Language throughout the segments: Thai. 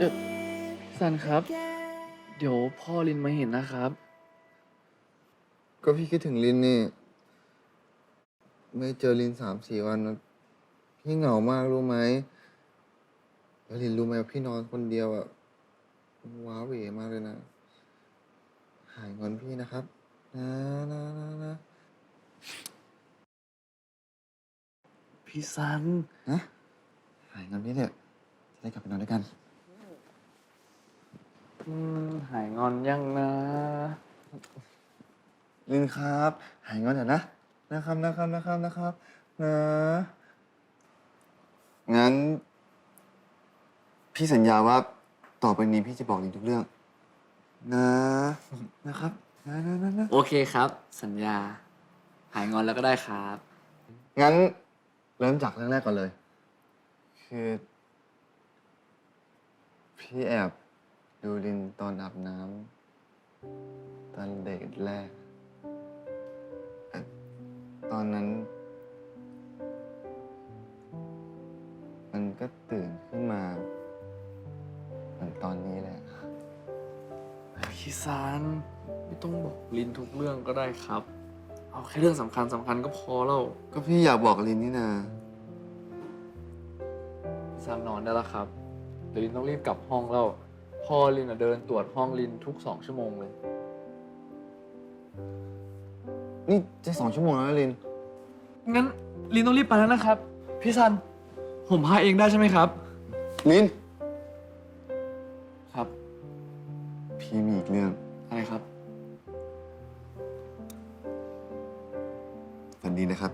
เดี๋ยวซันครับ เดี๋ยวพ่อลินมาเห็นนะครับ ก็พี่คิดถึงลินนี่ ไม่เจอลินสามสี่วันนะพี่เหงามากรู้ไหมแล้วลินรู้ไหมว่าพี่นอนคนเดียวอะว้าเหวมากเลยนะ หายงอนพี่นะครับ นะนะนะนะพี่ซันนะหายงอนพี่เถอะจะได้กลับไปนอนด้วยกันอืม หายงอนยังนะ ลินครับ หายงอนเถอะนะ นะครับนะครับนะครับนะครับนะงั้น พี่สัญญาว่าต่อไปนี้พี่จะบอกลินทุกเรื่อง นะนะครับนะนะนะนะโอเคครับ สัญญา หายงอนแล้วก็ได้ครับ งั้นเริ่มจากเรื่องแรกก่อนเลย คือ พี่แอบ ดูลินตอนอาบน้ำตอนเด็กแรกเอ่อตอนนั้น มันก็ตื่นขึ้นมา เหมือนตอนนี้แหละพี่ซันไม่ต้องบอกลินทุกเรื่องก็ได้ครับ เอาแค่เรื่องสำคัญสำคัญก็พอแล้ว ก็พี่อยากบอกลินนี่นาพี่ซันนอนได้แล้วครับเดี๋ยวลินต้องรีบกลับห้องแล้ว พ่อลินอะเดินตรวจห้องลินทุกสองชั่วโมงเลย นี่จะสองชั่วโมงแล้วนะลิน งั้นลินต้องรีบไปแล้วนะครับ พี่ซัน ผมพาเองได้ใช่ไหมครับ ลิน ครับ พี่มีอีกเรื่อง อะไรครับ ฝันดีนะครับ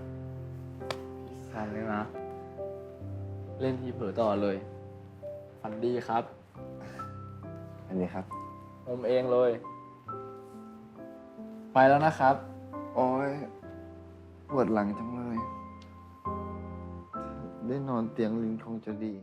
พี่ซันเนี่ยนะ เล่นทีเผลอตลอดเลย ฝันดีครับฝั นดีครับ ผมเองเลย ไปแล้วนะครับ โอ้ยปวดหลังจังเลย ได้นอนเตียงลินคงจะดี